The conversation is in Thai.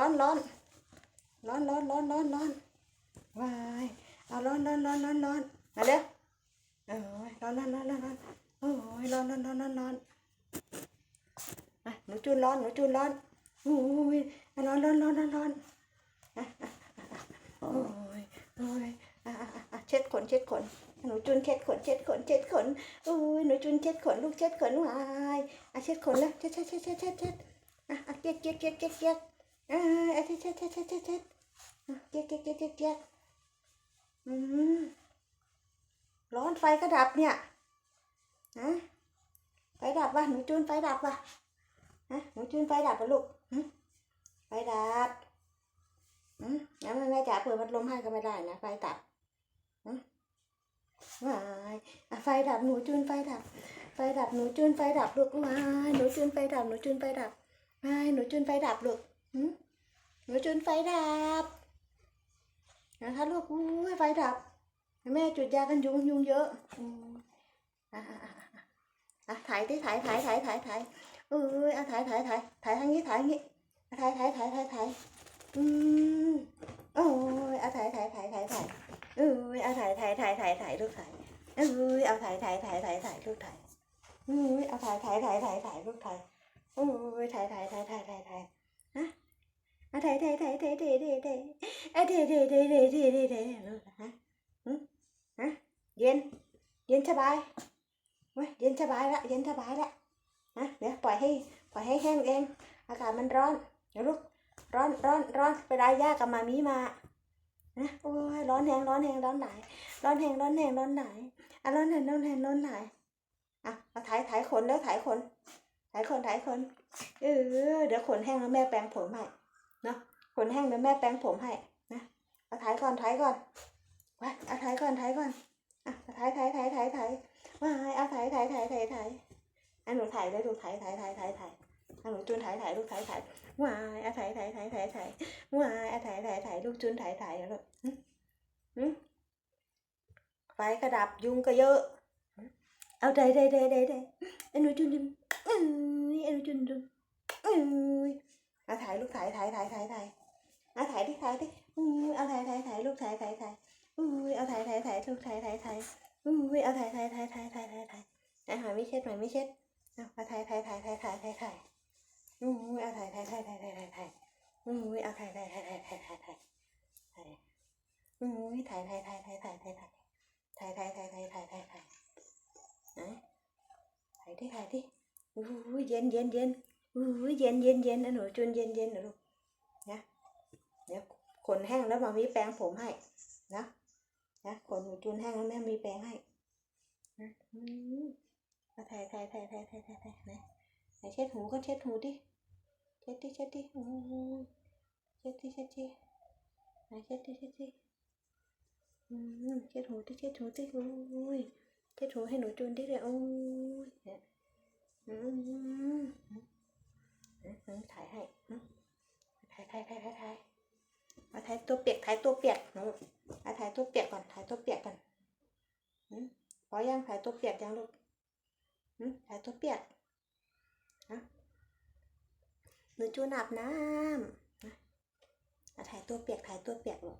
้อนร้อนร้อนร้อนร้อนร้อนร้อนวายเอาร้อนร้อนร้อนร้อนร้อนมาเร็วโอ้ยร้อนร้อนร้อนร้อนร้อนโอ้ยร้อนร้อนร้อนร้อนร้อนอะหนูจูนร้อนหนูจูนร้อนโอ้ยร้อนร้อนร้อนร้อนร้อนอะโอ้ยโอ้ยอะอะเช็ดขนเช็ดขนหนูจูนเช็ดขนเช็ดขนเช็ดขนโอ้ยหนูจูนเช็ดขนลูกเช็ดขนวายอะเช็ดขนแล้วเช็ดเช็ดเช็ดเช็ดเช็ดเช็ดอะอะเกียกเกียกเกียกเกียก เกียกอะอะเช็ดเช็ดเช็ดเช็ดเช็ดเช็ดเกียกเกียกเกียกเกียกเกียกอืมร้อนไฟก็ดับเนี่ยฮะไฟดับวะหนูจูนไฟดับวะฮะหนูจูนไฟดับปะลูกไฟดับอืมงั้นแม่จ๋าเปิดพัดลมให้ก็ไม่ได้นะไฟดับอืมวายไฟดับหนูจูนไฟดับ ไฟดับหนูจูนไฟดับลูกวายหนูจูนไฟดับหนูจูนไฟดับวายหนูจูนไฟดับลูก หึหนูจูนไฟดับนะคะลูกอุ้ไฟดับ แม่จุดยากันยุงยุงเยอะอะอะอะถ่ายดิถ่ายถ่ายถ่ายถ่ายถ่ายเอ้ยอะถ่ายถ่ายถ่ายถ่ายทางนี้ถ่ายงนี้อะถ่ายถ่ายถ่ายถ่ายถ่ายอืมโอ้ยอะถ่ายถ่ายถ่ายถ่ายถ่ายเอ้ยอะถ่ายถ่ายถ่ายถ่ายถ่ายลูกถ่ายเอ้ยเอาถ่ายถ่ายถ่ายถ่ายถ่ายลูกถ่ายเอ้ยเอาถ่ายถ่ายถ่ายถ่ายถ่ายลูกถ่ายโอ้ยถ่ายถ่ายถ่ายถ่ายถ่ายถ่ายฮะ อะถ่ายถ่ายถ่ายถ่ายถ่ายถ่ายถ่ายอะถ่ายถ่ายถ่ายถ่ายถ่ายถ่ายถ่ายลูกฮะฮะเย็น เย็นสบายเว้ยเย็นสบายละเย็นสบายละนะเดี๋ยวปล่อยให้ปล่อยให้แห้งเอง อากาศมันร้อนเดี๋ยวลูกร้อนร้อนร้อนไปได้ยากับมามีมานะโอ้ยร้อนแหงร้อนแหงร้อนไหนร้อนแหงร้อนแหงร้อนไหนอะร้อนแหงร้อนแหงร้อนไหนอะเอาถ่ายถ่ายขนแล้วถ่ายขนถ่ายขนถ่ายขนเออเดี๋ยวขนแห้งแล้วแม่แปรงผมให้ เนาะขนแห้งเดี๋ยวแม่แปรงผมให้นะเอาถ่ายก่อนถ่ายก่อนว้ายเอาถ่ายก่อนถ่ายก่อนอะถ่ายถ่ายถ่ายถ่ายถ่ายว้ายเอาถ่ายถ่ายถ่ายถ่ายถ่ายอะหนูถ่ายเลยลูกถ่ายถ่ายถ่ายถ่ายถ่ายอะหนูจูนถ่ายถ่ายลูกถ่ายถ่ายว้ายเอาถ่ายถ่ายถ่ายถ่ายถ่ายว้ายเอาถ่ายถ่ายถ่ายลูกจูนถ่ายถ่ายแล้วลูกหึหึไฟกระดับยุงก็เยอะ เอาได้ได้ได้ได้ได้ไอ้หนูจูนจูนเอ้ยไอ้หนูจูนจูนอ้ยเอายลูกถ่ายถ่ายถ่ายถ่ายถ่ายเอาถ่ายดิถ่ายดิอุ้ยเอาถ่ายถ่ายถ่ายลูกถ่ายถ่ายถ่ายอุ้ยเอาถ่ายถ่ายถ่ายทุกถ่ายถ่ายถ่ายอุ้ยเอาถ่ายถ่ายถ่ายถ่ายถ่ายถ่ายถ่ายอะหอยไม่เช็ดหอยไม่เช็ดเอาถ่ายถ่ายถ่ายถ่ายถ่ายถ่ายถ่ายอุ้ยเอาถ่ายถ่ายถ่ายถ่ายถ่ายถ่ายถ่ายอุ้ยเอาถ่ายถ่ายถ่ายถ่ายถ่ายถ่ายถ่ายถ่ายอุ้ยถ่ายถ่ายถ่ายถ่ายถ่ายถ่ายถ่ายถ่ายถ่ายถ่ายถ่ายถ่ายถ่ายถ่ายไหนถ่ายดิถ่ายดิอุ้ยเย็นเย็นเย็น อุ้ยเย็นเย็นเย็นนะหนูจุนเย็นเย็นนะลูกนะเดี๋ยวขนแห้งแล้วมามีแปรงผมให้นะนะขนหนูจูนแห้งแล้วแม่มีแปรงให้นะอืมเอาถ่ายถ่ายถ่ายถ่ายถ่ายถ่ายถ่ายไหนไหนเช็ดหูก็เช็ดหูดิเช็ดดิเช็ดดิโอ้เช็ดดิเช็ดดิไหนเช็ดดิเช็ดดิอืมเช็ดหูดิเช็ดหูดิโอ้ยเช็ดหูให้หนูจูนดิเลยโอ้ยเนี่ยอืม ถ่ายให้ถ่ายถ่ายถ่ายถ่ายถ่ายมาถ่ายตัวเปียกถ่ายตัวเปียกหนูมาถ่ายตัวเปียกก่อนถ่ายตัวเปียกก่อนอืมพอยังถ่ายตัวเปียกยังลูกหืมถ่ายตัวเปียกฮะหนูจูนอาบน้ำมาถ่ายตัวเปียกถ่ายตัวเปียกลูก